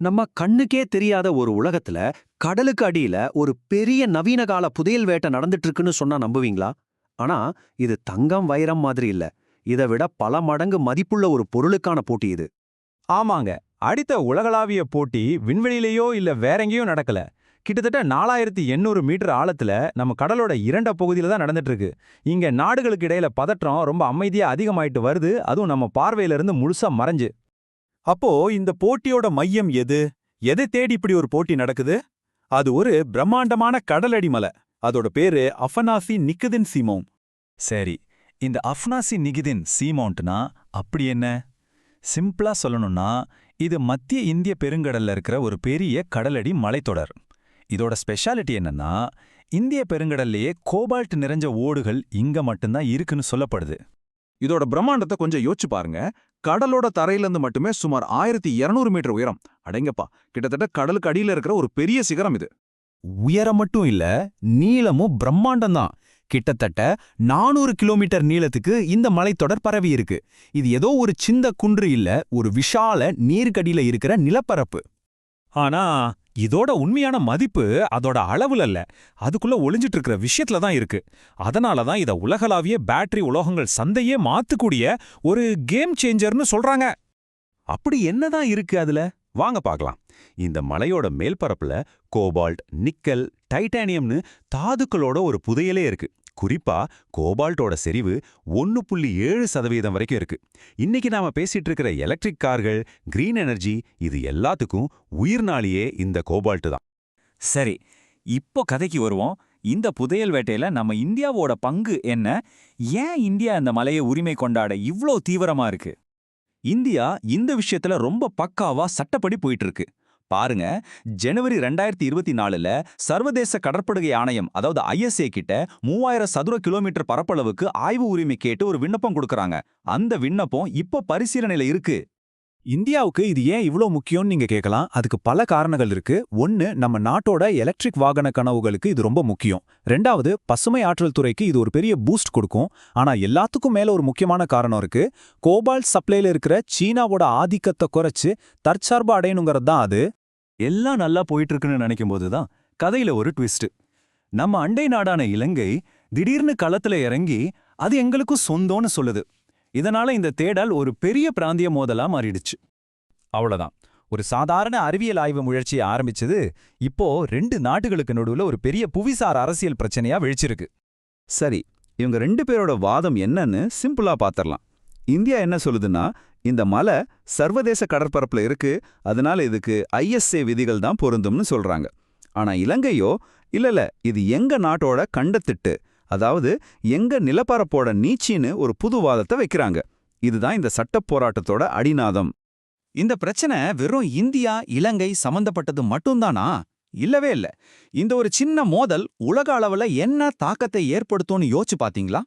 நம்ம கண்ணுக்கே தெரியாத ஒரு உலகத்துல கடலுக்கு அடியில ஒரு பெரிய நவீன கால புதையல் வேட்டை நடந்துட்டு இருக்குன்னு சொன்னா நம்புவீங்களா? ஆனா இது தங்கம் வைரம் மாதிரி இல்ல. இதை விட பல மடங்கு மதிப்புள்ள ஒரு பொருளுக்கான போட்டி இது. ஆமாங்க. அடுத்த உலகளாவிய போட்டி விண்வெளியிலேயோ இல்ல வேற எங்கேயோ நடக்கல. கிட்டத்தட்ட நாலாயிரத்தி எண்ணூறு மீட்டர் ஆழத்துல நம்ம கடலோட இரண்ட பகுதியில தான் நடந்துட்டு இருக்கு இங்க நாடுகளுக்கு இடையில பதற்றம் ரொம்ப அமைதியா அதிகமாயிட்டு வருது. அதுவும் நம்ம பார்வையில இருந்து முழுசா மறைஞ்சு. அப்போ இந்த போட்டியோட மையம் எது? எதை தேடி இப்படி ஒரு போட்டி நடக்குது? அது ஒரு பிரம்மாண்டமான கடலடி மலை. அதோட பேரு அஃபனாசி நிக்குதின் சீமோம் சரி இந்த அஃப்னாசி நிகிதின் சீமௌண்ட்னா அப்படி என்ன? சிம்பிளா சொல்லணும்னா இது மத்திய இந்திய பெருங்கடல்ல இருக்கிற ஒரு பெரிய கடலடி மலைத்தொடர். இதோட ஸ்பெஷாலிட்டி என்னன்னா இந்திய பெருங்கடல்லையே கோபால்ட் நிறைஞ்ச ஓடுகள் இங்க மட்டும்தான் இருக்குன்னு சொல்லப்படுது. இதோட பிரம்மாண்டத்தை கொஞ்சம் யோசிச்சு பாருங்க. கடலோட தரையிலிருந்து மட்டுமே சுமார் ஆயிரத்தி இருநூறு மீட்டர் உயரம். அடங்கப்பா கிட்டத்தட்ட கடலுக்கு அடியில இருக்கிற ஒரு பெரிய சிகரம் இது. உயரம் மட்டும் இல்ல நீளமும் பிரம்மாண்டம் தான் கிட்டத்தட்ட நானூறு கிலோமீட்டர் நீளத்துக்கு இந்த மலைத்தொடர் பரவி இருக்கு. இது ஏதோ ஒரு சின்ன குன்று இல்ல ஒரு விஷால நீர்க்கடியில இருக்கிற நிலப்பரப்பு. ஆனா இதோட உண்மையான மதிப்பு அதோட அளவுல இல்ல அதுக்குள்ள ஒளிஞ்சிட்டு இருக்கிற விஷயத்துல தான் இருக்கு. அதனால தான் இத உலகளாவிய பேட்டரி உலோகங்கள் சந்தையே மாத்தக்கூடிய ஒரு கேம் சேஞ்சர்னு சொல்றாங்க. அப்படி என்னதான் இருக்கு அதுல? வாங்க பார்க்கலாம். இந்த மலையோட மேல்பரப்புல கோபால்ட் நிக்கல் டைட்டானியம்னு தாதுக்களோட ஒரு புதையலே இருக்கு. குறிப்பா கோபால்ட்டோட செறிவு ஒன்னு புள்ளி ஏழு சதவீதம் வரைக்கும் இருக்கு. இன்னைக்கு நாம பேசிட்டு இருக்கிற எலக்ட்ரிக் கார்கள் கிரீன் எனர்ஜி இது எல்லாத்துக்கும் உயிர்நாளியே இந்த கோபால்ட்டு தான். சரி இப்போ கதைக்கு வருவோம். இந்த புதையல் வேட்டையில நம்ம இந்தியாவோட பங்கு என்ன? ஏன் இந்தியா இந்த மலையை உரிமை கொண்டாட இவ்ளோ தீவிரமா இருக்கு? இந்தியா இந்த விஷயத்துல ரொம்ப பக்காவா சட்டப்படி போயிட்டு இருக்கு. பாருங்க. ஜனவரி ரெண்டாயிரத்தி இருபத்தி நாலுல சர்வதேச கடற்படுகை ஆணையம் அதாவது ஐஎஸ்ஏ கிட்ட மூவாயிரம் சதுர கிலோமீட்டர் பரப்பளவுக்கு ஆய்வு உரிமை கேட்டு ஒரு விண்ணப்பம் கொடுக்கறாங்க. அந்த விண்ணப்பம் இப்ப பரிசீலனையில இருக்கு. இந்தியாவுக்கு இது ஏன் இவ்ளோ முக்கியம்னு நீங்க கேட்கலாம். அதுக்கு பல காரணங்கள் இருக்கு. ஒன்னு நம்ம நாட்டோட எலக்ட்ரிக் வாகன கனவுகளுக்கு இது ரொம்ப முக்கியம். ரெண்டாவது பசுமை ஆற்றல் துறைக்கு இது ஒரு பெரிய பூஸ்ட் கொடுக்கும். ஆனா எல்லாத்துக்கும் மேல ஒரு முக்கியமான காரணம் இருக்கு. கோபால்ட் சப்ளைல இருக்கிற சீனாவோட ஆதிக்கத்தை குறைச்சு தற்சார்பு அடையணுங்கிறது தான் அது. எல்லாம் நல்லா போயிட்டு இருக்குன்னு நினைக்கும் போதுதான் கதையில ஒரு ட்விஸ்ட் நம்ம அண்டை நாடான இலங்கை திடீர்னு களத்துல இறங்கி அது எங்களுக்கும் சொந்தம்னு சொல்லுது. இதனால இந்த தேடல் ஒரு பெரிய பிராந்திய மோதலா மாறிடுச்சு. அவ்வளவுதான். ஒரு சாதாரண அறிவியல் ஆய்வு முயற்சியை ஆரம்பிச்சது இப்போ ரெண்டு நாடுகளுக்கு நடுவுல ஒரு பெரிய புவிசார் அரசியல் பிரச்சனையா வெடிச்சிருக்கு சரி இவங்க ரெண்டு பேரோட வாதம் என்னன்னு சிம்பிளா பாத்திரலாம். இந்தியா என்ன சொல்லுதுன்னா இந்த மலை சர்வதேச கடற்பரப்புல இருக்கு அதனால இதுக்கு ஐஎஸ்ஏ விதிகள் தான் பொருந்தும்னு சொல்றாங்க. ஆனா இலங்கையோ இல்லல இது எங்க நாட்டோட கண்டத்திட்டு அதாவது எங்க நிலப்பரப்போட நீச்சின்னு ஒரு புது வாதத்தை வைக்கிறாங்க. இதுதான் இந்த சட்டப் போராட்டத்தோட அடிநாதம். இந்த பிரச்சனை வெறும் இந்தியா இலங்கை சம்பந்தப்பட்டது மட்டும்தானா? இல்லவே இல்ல. இந்த ஒரு சின்ன மோதல் உலக அளவுல என்ன தாக்கத்தை ஏற்படுத்தும்னு யோசிச்சு பாத்தீங்களா?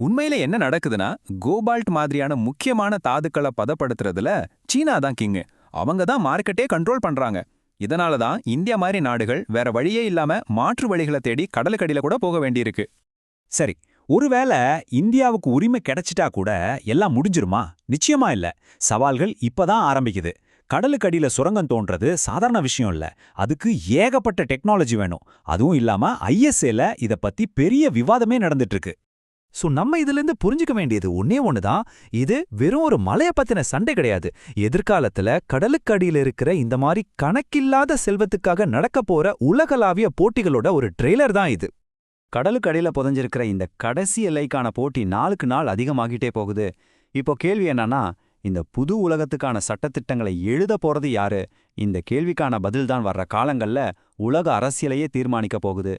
உண்மையில என்ன நடக்குதுன்னா கோபால்ட் மாதிரியான முக்கியமான தாதுக்களை பதப்படுத்துறதுல சீனா தான் கிங்கு. அவங்க தான் மார்க்கெட்டே கண்ட்ரோல் பண்றாங்க. இதனால தான் இந்தியா மாதிரி நாடுகள் வேற வழியே இல்லாம மாற்று வழிகளை தேடி கடலுக்கடியில கூட போக வேண்டியிருக்கு. சரி ஒருவேளை இந்தியாவுக்கு உரிமை கிடைச்சிட்டா கூட எல்லாம் முடிஞ்சிருமா? நிச்சயமா இல்ல. சவால்கள் இப்பதான் ஆரம்பிக்குது. கடலுக்கடியில சுரங்கம் தோன்றது சாதாரண விஷயம் இல்ல. அதுக்கு ஏகப்பட்ட டெக்னாலஜி வேணும். அதுவும் இல்லாம ஐஎஸ்ஏல இத பத்தி பெரிய விவாதமே நடந்துட்டு இருக்கு. சோ நம்ம இதுல இருந்து புரிஞ்சுக்க வேண்டியது ஒன்னே ஒண்ணுதான். இது வெறும் ஒரு மலைய பத்தின சண்டை கிடையாது. எதிர்காலத்துல கடலுக்கு அடியில் இருக்கிற இந்த மாதிரி கணக்கில்லாத செல்வத்துக்காக நடக்க போற உலகளாவிய போட்டிகளோட ஒரு ட்ரெய்லர் தான் இது. கடலுக்கு அடியில புதஞ்சிருக்கிற இந்த கடைசி எல்லைக்கான போட்டி நாளுக்கு நாள் அதிகமாகிட்டே போகுது. இப்போ கேள்வி என்னன்னா இந்த புது உலகத்துக்கான சட்டத்திட்டங்களை எழுத போறது யாரு? இந்த கேள்விக்கான பதில்தான் வர்ற காலங்கள்ல உலக அரசியலையே தீர்மானிக்க போகுது.